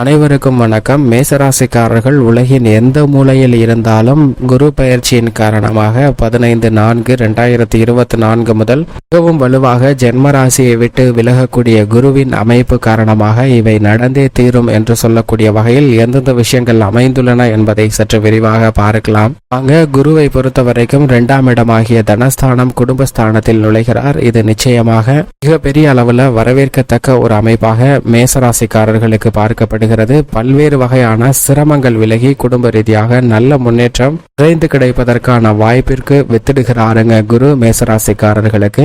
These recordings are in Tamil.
அனைவருக்கும் வணக்கம். மேசராசிக்காரர்கள் உலகின் எந்த மூலையில் இருந்தாலும் குரு பயிற்சியின் காரணமாக பதினைந்து நான்கு ரெண்டாயிரத்தி இருபத்தி நான்கு முதல் மிகவும் வலுவாக ஜென்ம ராசியை விட்டு விலகக்கூடிய குருவின் அமைப்பு காரணமாக இவை நடந்தே தீரும் என்று சொல்லக்கூடிய வகையில் எந்தெந்த விஷயங்கள் அமைந்துள்ளன என்பதை சற்று விரிவாக பார்க்கலாம். அங்க குருவை பொறுத்த வரைக்கும் இரண்டாம் இடமாகிய தனஸ்தானம் குடும்பஸ்தானத்தில் நுழைகிறார். இது நிச்சயமாக மிக பெரிய அளவுல வரவேற்கத்தக்க ஒரு அமைப்பாக மேசராசிக்காரர்களுக்கு பார்க்கப்படுகிறது. பல்வேறு வகையான சிரமங்கள் விலகி குடும்ப ரீதியாக நல்ல முன்னேற்றம் விரைந்து கிடைப்பதற்கான வாய்ப்பிற்கு வித்திடுகிறாருங்க குரு மேசராசிக்காரர்களுக்கு.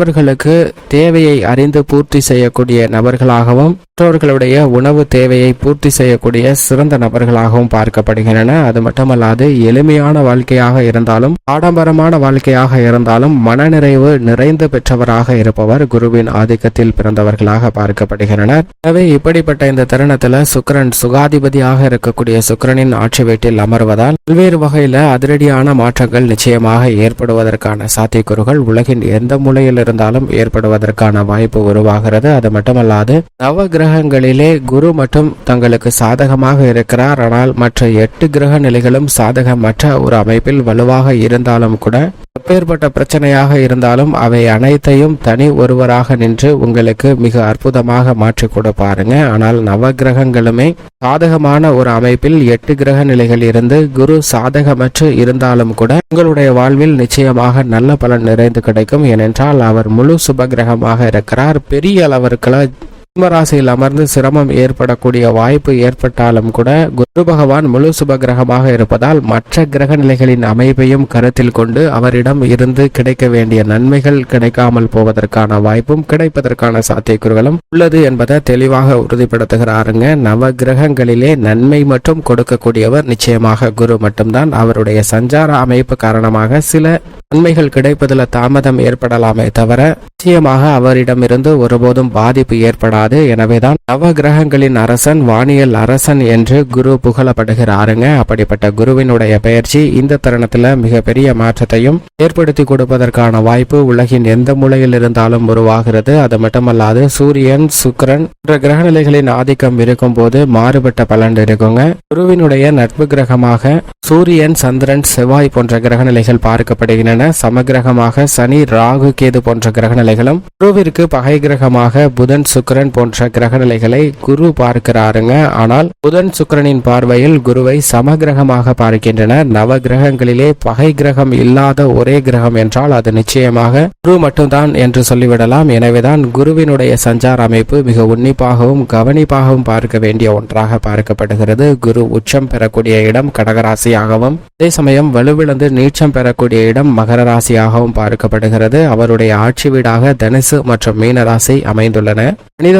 மற்றவர்களுக்கு தேவையை அறிந்து பூர்த்தி செய்யக்கூடிய நபர்களாகவும் மற்றவர்களுடைய உணவு தேவையை பூர்த்தி செய்யக்கூடிய சிறந்த நபர்களாகவும் பார்க்கப்படுகின்றன. அது மட்டுமல்லாது எளிமையான வாழ்க்கையாக இருந்தாலும் ஆடம்பரமான வாழ்க்கையாக இருந்தாலும் மனநிறைவு நிறைந்து பெற்றவராக இருப்பவர் குருவின் ஆதிக்கத்தில் பிறந்தவர்களாக பார்க்கப்படுகின்றனர். எனவே இப்படிப்பட்ட இந்த தருணத்துல சுக்கிரன் சுகாதிபதியாக இருக்கக்கூடிய சுக்கிரனின் ஆட்சி வீட்டில் அமர்வதால் பல்வேறு வகையில அதிரடியான மாற்றங்கள் நிச்சயமாக ஏற்படுவதற்கான சாத்தியக்கூறுகள் உலகின் எந்த மூலையில் இருந்தாலும் ஏற்படுவதற்கான வாய்ப்பு உருவாகிறது. அது மட்டுமல்லாது நவ கிரகங்களிலே குரு மட்டும் தங்களுக்கு சாதகமாக இருக்கிறார். ஆனால் மற்ற எட்டு கிரக நிலைகளும் சாதகமற்ற ஒரு அமைப்பில் வலுவாக இருந்தாலும் கூட எப்பேற்பட்ட பிரச்சனையாக இருந்தாலும் அவை அனைத்தையும் தனி ஒருவராக நின்று உங்களுக்கு மிக அற்புதமாக மாற்றி கொடுப்பாருங்க ஆனால் நவ கிரகங்களுமே சாதகமான ஒரு அமைப்பில் எட்டு கிரக நிலைகள் இருந்து குரு சாதகமற்று இருந்தாலும் கூட உங்களுடைய வாழ்வில் நிச்சயமாக நல்ல பலன் நிறைந்து கிடைக்கும். ஏனென்றால் அவர் முழு சுப கிரகமாக இருக்கிறார். பெரிய அளவிற்குள்ள சிம்மராசியில் அமர்ந்து சிரமம் ஏற்படக்கூடிய வாய்ப்பு ஏற்பட்டாலும் கூட குரு பகவான் முழு சுப கிரகமாக இருப்பதால் மற்ற கிரக நிலைகளின் அமைப்பையும் கருத்தில் கொண்டு அவரிடம் இருந்து கிடைக்க வேண்டிய நன்மைகள் கிடைக்காமல் போவதற்கான வாய்ப்பும் கிடைப்பதற்கான சாத்தியக்கூறுகளும் உள்ளது என்பதை தெளிவாக உறுதிப்படுத்துகிறாருங்க. நவ கிரகங்களிலே நன்மை மட்டும் கொடுக்கக்கூடியவர் நிச்சயமாக குரு மட்டும்தான். அவருடைய சஞ்சார அமைப்பு காரணமாக சில நன்மைகள் கிடைப்பதில் தாமதம் ஏற்படலாமே தவிர நிச்சயமாக அவரிடமிருந்து ஒருபோதும் பாதிப்பு ஏற்படாது. கூடாது எனவேதான் நவ கிரகங்களின் அரசன் வானியல் அரசன் என்று குரு புகழப்படுகிறாருங்க. அப்படிப்பட்ட குருவினுடைய பயிற்சி இந்த தருணத்துல மிகப்பெரிய மாற்றத்தையும் ஏற்படுத்தி கொடுப்பதற்கான வாய்ப்பு உலகின் எந்த மூலையில் இருந்தாலும் உருவாகிறது. அது மட்டுமல்லாது சூரியன் சுக்கிரன் போன்ற கிரகநிலைகளின் ஆதிக்கம் இருக்கும் போது மாறுபட்ட பலன் இருக்குங்க. குருவினுடைய நட்பு கிரகமாக சூரியன் சந்திரன் செவ்வாய் போன்ற கிரகநிலைகள் பார்க்கப்படுகின்றன. சமகிரகமாக சனி ராகு கேது போன்ற கிரகநிலைகளும் குருவிற்கு பகை கிரகமாக புதன் சுக்கரன் போன்ற கிரகநிலைகளை குரு பார்க்கிறாருங்க. ஆனால் புதன் சுக்கிரனின் பார்வையில் குருவை சமகிரகமாக பார்க்கின்றன. நவ கிரகங்களிலே பகை கிரகம் இல்லாத ஒரே கிரகம் என்றால் அது நிச்சயமாக குரு மட்டும்தான் என்று சொல்லிவிடலாம். எனவேதான் குருவினுடைய சஞ்சார அமைப்பு மிக உன்னிப்பாகவும் கவனிப்பாகவும் பார்க்க வேண்டிய ஒன்றாக பார்க்கப்படுகிறது. குரு உச்சம் பெறக்கூடிய இடம் கடகராசியாகவும் அதே சமயம் வலுவிழந்து நீச்சம் பெறக்கூடிய இடம் மகர ராசியாகவும் பார்க்கப்படுகிறது. அவருடைய ஆட்சி வீடாக தனுசு மற்றும் மீன ராசி அமைந்துள்ளன. மனித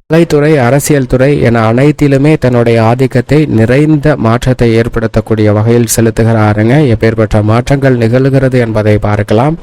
கலைத்துறை அரசியல் துறை என அனைத்திலுமே தன்னுடைய ஆதிக்கத்தை நிறைந்த மாற்றத்தை ஏற்படுத்தக்கூடிய வகையில் செலுத்துகிறாருங்க. எப்பேற்பட்ட மாற்றங்கள் நிகழ்கிறது என்பதை பார்க்கலாம்.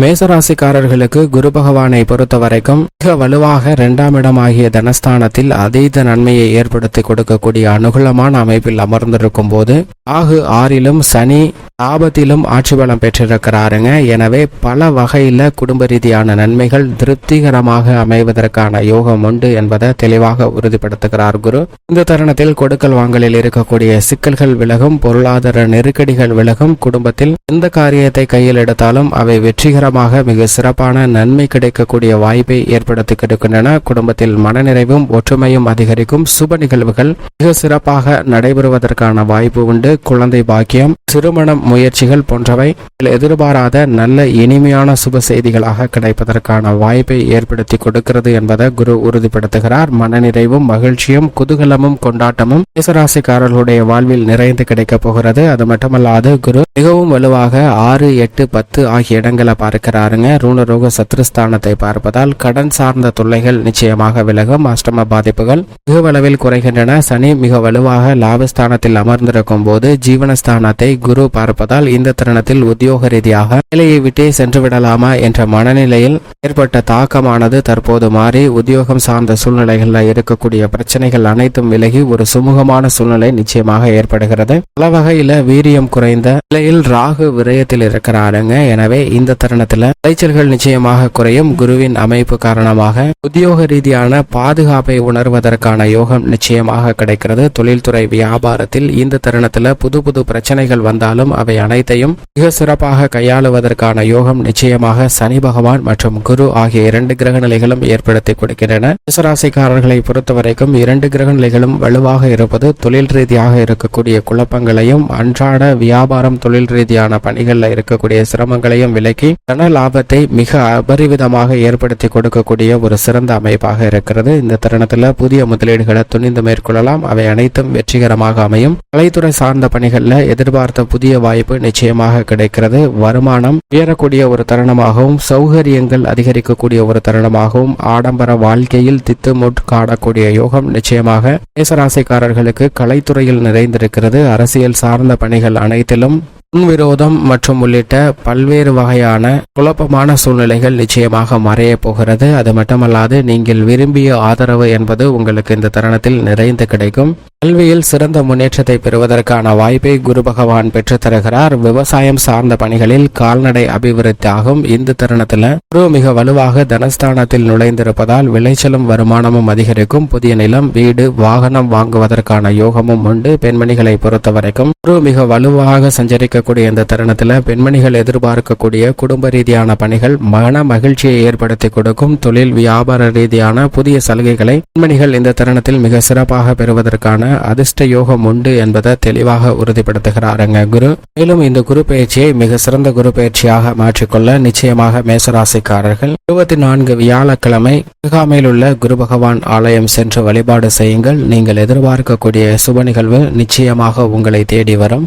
மேசராசிக்காரர்களுக்கு குரு பகவானை பொறுத்த வரைக்கும் மிக வலுவாக இரண்டாம் இடமாகிய தனஸ்தானத்தில் அதீத நன்மையை ஏற்படுத்தி கொடுக்கக்கூடிய அனுகூலமான அமைப்பில் அமர்ந்திருக்கும் போது ஆகு ஆறிலும் சனி ஆபத்திலும் ஆட்சி பலம் பெற்றிருக்கிறாருங்க. எனவே பல வகையில் குடும்ப ரீதியான நன்மைகள் திருப்திகரமாக அமைவதற்கான யோகம் உண்டு என்பதை தெளிவாக உறுதிப்படுத்துகிறார் குரு. இந்த தருணத்தில் கொடுக்கல் வாங்கலில் இருக்கக்கூடிய சிக்கல்கள் விலகும் பொருளாதார நெருக்கடிகள் விலகும் குடும்பத்தில் எந்த காரியத்தை கையில் எடுத்தாலும் அவை வெற்றிகரமாக மிக சிறப்பான நன்மை கிடைக்கக்கூடிய வாய்ப்பை ஏற்படுத்தி கொடுக்கின்றன குடும்பத்தில் மனநிறைவும் ஒற்றுமையும் அதிகரிக்கும் சுப நிகழ்வுகள் மிக சிறப்பாக நடைபெறுவதற்கான வாய்ப்பு உண்டு. குழந்தை பாக்கியம் திருமணம் முயற்சிகள் போன்றவை எதிர்பாராத நல்ல இனிமையான சுப செய்திகளாக கிடைப்பதற்கான வாய்ப்பை ஏற்படுத்தி கொடுக்கிறது என்பதை குரு உறுதிப்படுத்துகிறார். மனநிறைவும் மகிழ்ச்சியும் குதூகலமும் கொண்டாட்டமும் மேசராசிக்காரர்களுடைய வாழ்வில் நிறைந்து கிடைக்கப் போகிறது. அது மட்டுமல்லாது குரு மிகவும் வலுவாக ஆறு எட்டு பத்து ஆகிய இடங்களை பார்க்கிறாருங்க. ரூணரோக சத்ருஸ்தானத்தை பார்ப்பதால் கடன் சார்ந்த தொல்லைகள் நிச்சயமாக விலகும். அஷ்டம பாதிப்புகள் மிகவளவில் குறைகின்றன. சனி மிக வலுவாக லாபஸ்தானத்தில் அமர்ந்திருக்கும் போது ஜீவனஸ்தானத்தை குரு பார்ப்பதால் இந்த தருணத்தில் உத்தியோக ரீதியாக வேலையை விட்டே சென்று விடலாமா என்ற மனநிலையில் ஏற்பட்ட தாக்கமானது தற்போது மாறி உத்தியோகம் சார்ந்த சூழ்நிலைகளில் இருக்கக்கூடிய பிரச்சனைகள் அனைத்தும் விலகி ஒரு சுமூகமான சூழ்நிலை நிச்சயமாக ஏற்படுகிறது. பல வகையில வீரியம் குறைந்த நிலையில் ராகு விரயத்தில் இருக்கிறாருங்க. எனவே இந்த தருணத்துல விளைச்சல்கள் நிச்சயமாக குறையும். குருவின் அமைப்பு காரணமாக உத்தியோக ரீதியான பாதுகாப்பை உணர்வதற்கான யோகம் நிச்சயமாக கிடைக்கிறது. தொழில்துறை வியாபாரத்தில் இந்த தருணத்துல புது புது பிரச்சனைகள் வந்தாலும் அவை அனைத்தையும் மிக சிறப்பாக கையாளுவதற்கான யோகம் நிச்சயமாக சனி பகவான் மற்றும் குரு ஆகிய இரண்டு கிரக நிலைகளும் ஏற்படுத்தி கொடுக்கின்றன. மேசராசிக்காரர்களை பொறுத்தவரைக்கும் இரண்டு கிரக நிலைகளும் வலுவாக இருப்பது தொழில் ரீதியாக இருக்கக்கூடிய குழப்பங்களையும் அன்றாட வியாபாரம் தொழில் ரீதியான பணிகளில் இருக்கக்கூடிய சிரமங்களையும் விலக்கி தன லாபத்தை மிக அபரிவிதமாக ஏற்படுத்தி கொடுக்கக்கூடிய ஒரு சிறந்த அமைப்பாக இருக்கிறது. இந்த தருணத்தில் புதிய முதலீடுகளை துணிந்து மேற்கொள்ளலாம். அவை அனைத்தும் வெற்றிகரமாக அமையும். கலைத்துறை சார்ந்த பணிகளில் எதிர்பார்த்த புதிய வாய்ப்பு நிச்சயமாக கிடைக்கிறது. வருமானம் உயரக்கூடிய ஒரு தருணமாகவும் சௌகரியங்கள் அதிகரிக்கக்கூடிய ஒரு தருணமாகவும் ஆடம்பர வாழ்க்கையில் தித்துமுட் காணக்கூடிய யோகம் நிச்சயமாக மேசராசிக்காரர்களுக்கு கலைத்துறையில் நிறைந்திருக்கிறது. அரசியல் சார்ந்த பணிகள் அனைத்திலும் முன்விரோதம் மற்றும் உள்ளிட்ட பல்வேறு வகையான குழப்பமான சூழ்நிலைகள் நிச்சயமாக மறைய போகிறது. அது மட்டுமல்லாது நீங்கள் விரும்பிய ஆதரவு என்பது உங்களுக்கு இந்த தருணத்தில் நிறைந்து கிடைக்கும். கல்வியில் சிறந்த முன்னேற்றத்தை பெறுவதற்கான வாய்ப்பை குரு பகவான் பெற்றுத் தருகிறார் விவசாயம் சார்ந்த பணிகளில் கால்நடை அபிவிருத்தி ஆகும். இந்த தருணத்தில் குரு மிக வலுவாக தனஸ்தானத்தில் நுழைந்திருப்பதால் விளைச்சலும் வருமானமும் அதிகரிக்கும். புதிய நிலம் வீடு வாகனம் வாங்குவதற்கான யோகமும் உண்டு. பெண்மணிகளை பொறுத்த வரைக்கும் குரு மிக வலுவாக சஞ்சரிக்கக்கூடிய இந்த தருணத்தில் பெண்மணிகள் எதிர்பார்க்கக்கூடிய குடும்ப ரீதியான பணிகள் மன மகிழ்ச்சியை ஏற்படுத்தி கொடுக்கும். தொழில் வியாபார ரீதியான புதிய சலுகைகளை பெண்மணிகள் இந்த தருணத்தில் மிக சிறப்பாக பெறுவதற்கான அதிர்ஷ்ட யோகம் உண்டு என்பதை தெளிவாக உறுதிப்படுத்துகிறாருங்க குரு. மேலும் இந்த குரு பயிற்சியை மிக சிறந்த குரு பயிற்சியாக மாற்றிக்கொள்ள நிச்சயமாக மேசராசிக்காரர்கள் இருபத்தி நான்கு வியாழக்கிழமை அருகாமையில் உள்ள குரு பகவான் ஆலயம் சென்று வழிபாடு செய்யுங்கள். நீங்கள் எதிர்பார்க்கக்கூடிய சுப நிகழ்வு நிச்சயமாக உங்களை தேடி வரும்.